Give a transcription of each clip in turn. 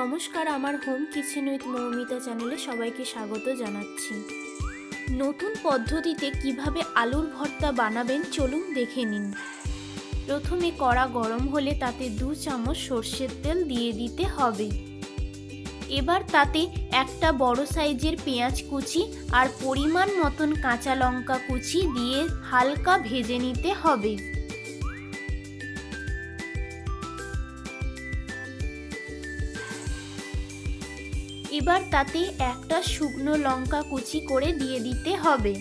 নমস্কার, আমার home kitchen with Moumita চ্যানেলে সবাইকে স্বাগত জানাচ্ছি। নতুন পদ্ধতিতে কীভাবে আলুর ভর্তা বানাবেন চলুন দেখে নিন। প্রথমে কড়া গরম হলে তাতে দু চামচ সর্ষের তেল দিয়ে দিতে হবে। এবার তাতে একটা বড় সাইজের পেঁয়াজ কুচি আর পরিমাণ মতন কাঁচা লঙ্কা কুচি দিয়ে হালকা ভেজে নিতে হবে। এবার তাতে একটা শুকনো লঙ্কা কুচি করে দিয়ে দিতে হবে।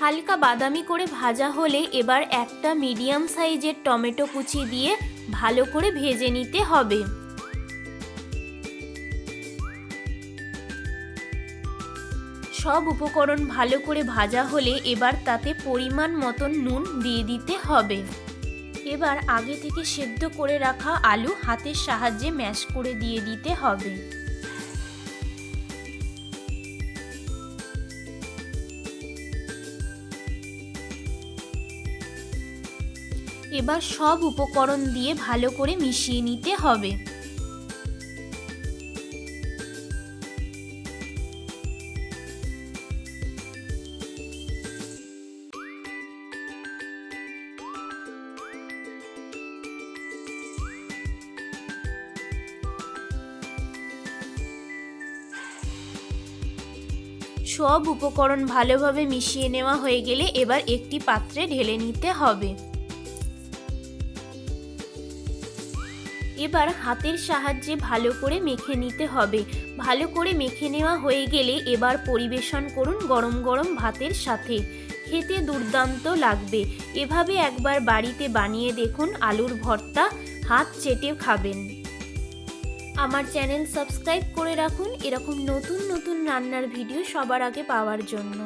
হালকা বাদামি করে ভাজা হলে এবার একটা মিডিয়াম সাইজের টমেটো কুচি দিয়ে ভালো করে ভেজে নিতে হবে। সব উপকরণ ভালো করে ভাজা হলে এবার তাতে পরিমাণ মতন নুন দিয়ে দিতে হবে। এবার আগে থেকে সেদ্ধ করে রাখা আলু হাতের সাহায্যে ম্যাশ করে দিয়ে দিতে হবে। এবার সব উপকরণ দিয়ে ভালো করে মিশিয়ে নিতে হবে। সব উপকরণ ভালোভাবে মিশিয়ে নেওয়া হয়ে গেলে এবার একটি পাত্রে ঢেলে নিতে হবে। এবার হাতের সাহায্যে ভালো করে মেখে নিতে হবে। ভালো করে মেখে নেওয়া হয়ে গেলে এবার পরিবেশন করুন গরম গরম ভাতের সাথে। খেতে দুর্দান্ত লাগবে। এভাবে একবার বাড়িতে বানিয়ে দেখুন আলুর ভর্তা। হাত চেটে খাবেন। আমার চ্যানেল সাবস্ক্রাইব করে রাখুন। এরকম নতুন নতুন রান্নার ভিডিও সবার আগে পাওয়ার জন্য।